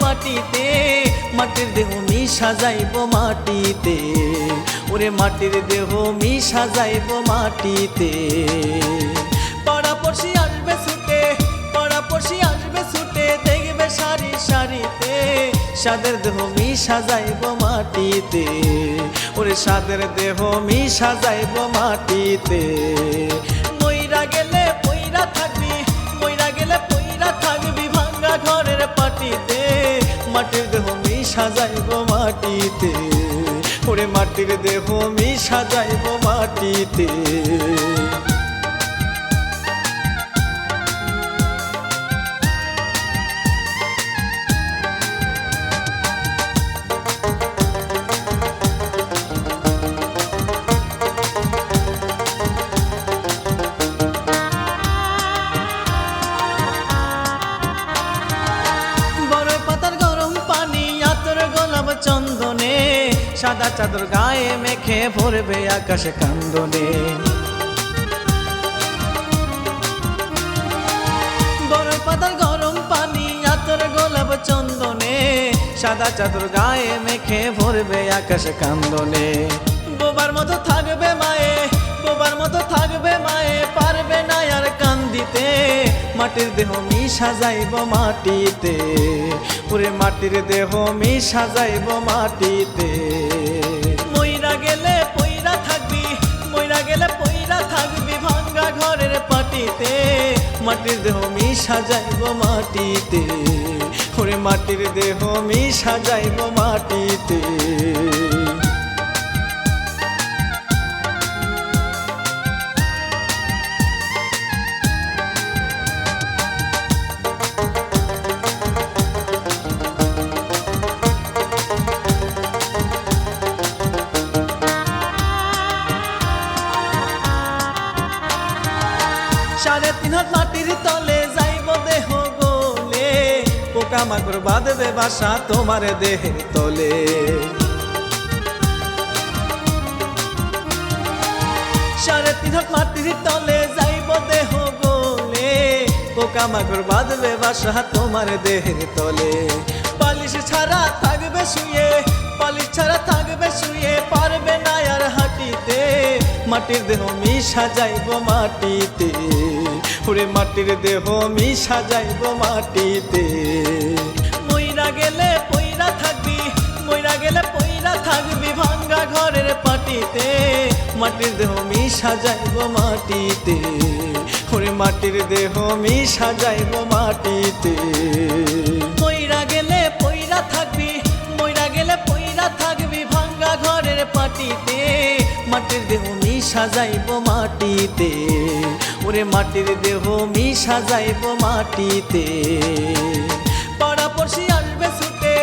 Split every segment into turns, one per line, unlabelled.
মাটিতে, মাটির দেহ মি সাজাইব মাটিতে। ওরে মাটির দেহ মি সাজাইব মাটিতে। পাড়া পড়শি আসবে ছুটে, পাড়া পড়শি আসবে ছুটে, দেখবে সারি সারিতে। সাদের দেহ মি সাজাইব মাটিতে, ওরে সাদের দেহ মি সাজাইব মাটিতে। মইরা গেলে মাটির দেহ মি সাজাইব মাটিতে। ওরে মাটির দেহ মি সাজাইব মাটিতে। সাদা চাদর গায়ে মেখে ভরবে আকাশে কান্দনে। পাতার গরম পানি, আতর গোলাপ চন্দনে। সাদা চাদর গায়ে মেখে ভরবে আকাশে কান্দনে। বোবার মতো থাকবে মায়ে, বোবার মতো থাকবে মায়ে, পারবে না আর কান্দিতে। মাটির দেহ মি সাজাইব মাটিতে, পুরে মাটির দেহ মি সাজাইব মাটিতে। মাটির দেহ মি সাজাইব মাটিতে। ওরে মাটির দেহ মি সাজাইব মাটিতে। সাড়ে তিন হাত মাটির তলে যাইব দেহ গোলে পোকা মাকড় বাঁধবে বাসা তোমার দেহের তলে। সাড়ে তিন হাত মাটির তলে যাইব দেহ গোলে পোকা মাকড় বাঁধবে বাসা তোমার দেহের তলে। পালিশ ছাড়া থাকবে শুয়ে, পালিশ ছাড়া মাটির দেহ মি সাজাইব মাটিতে। ওরে মাটির দেহ মি সাজাইব মাটিতে। মইরা গেলে পইরা থাকবি, মইরা গেলে পইরা থাকবি ভাঙ্গা ঘরের পাটিতে। মাটির দেহ মি সাজাইব মাটিতে, ওরে মাটির দেহ মি সাজাইব মাটিতে। মইরা গেলে পইরা থাকবি, মইরা গেলে পইরা থাকবি ভাঙ্গা ঘরের পাটিতে। মাটির দেহ সাজাইব মাটিতে। ওরে মাটির দেহ মি সাজাইব মাটিতে। পাড়া পড়শি আসবে ছুটে,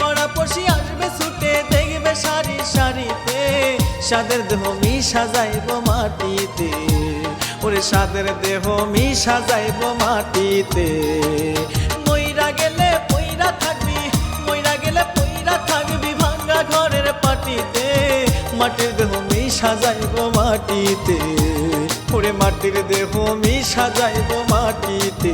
পাড়া পড়শি আসবে ছুটে, দেখবে সারি সারিতে। সাদের দেহ মি সাজাইব মাটিতে। ওরে সাদের দেহ মি সাজাইব মাটিতে। সাজাইব মাটিতে। ওরে মাটির দেহ মি সাজাইব মাটিতে।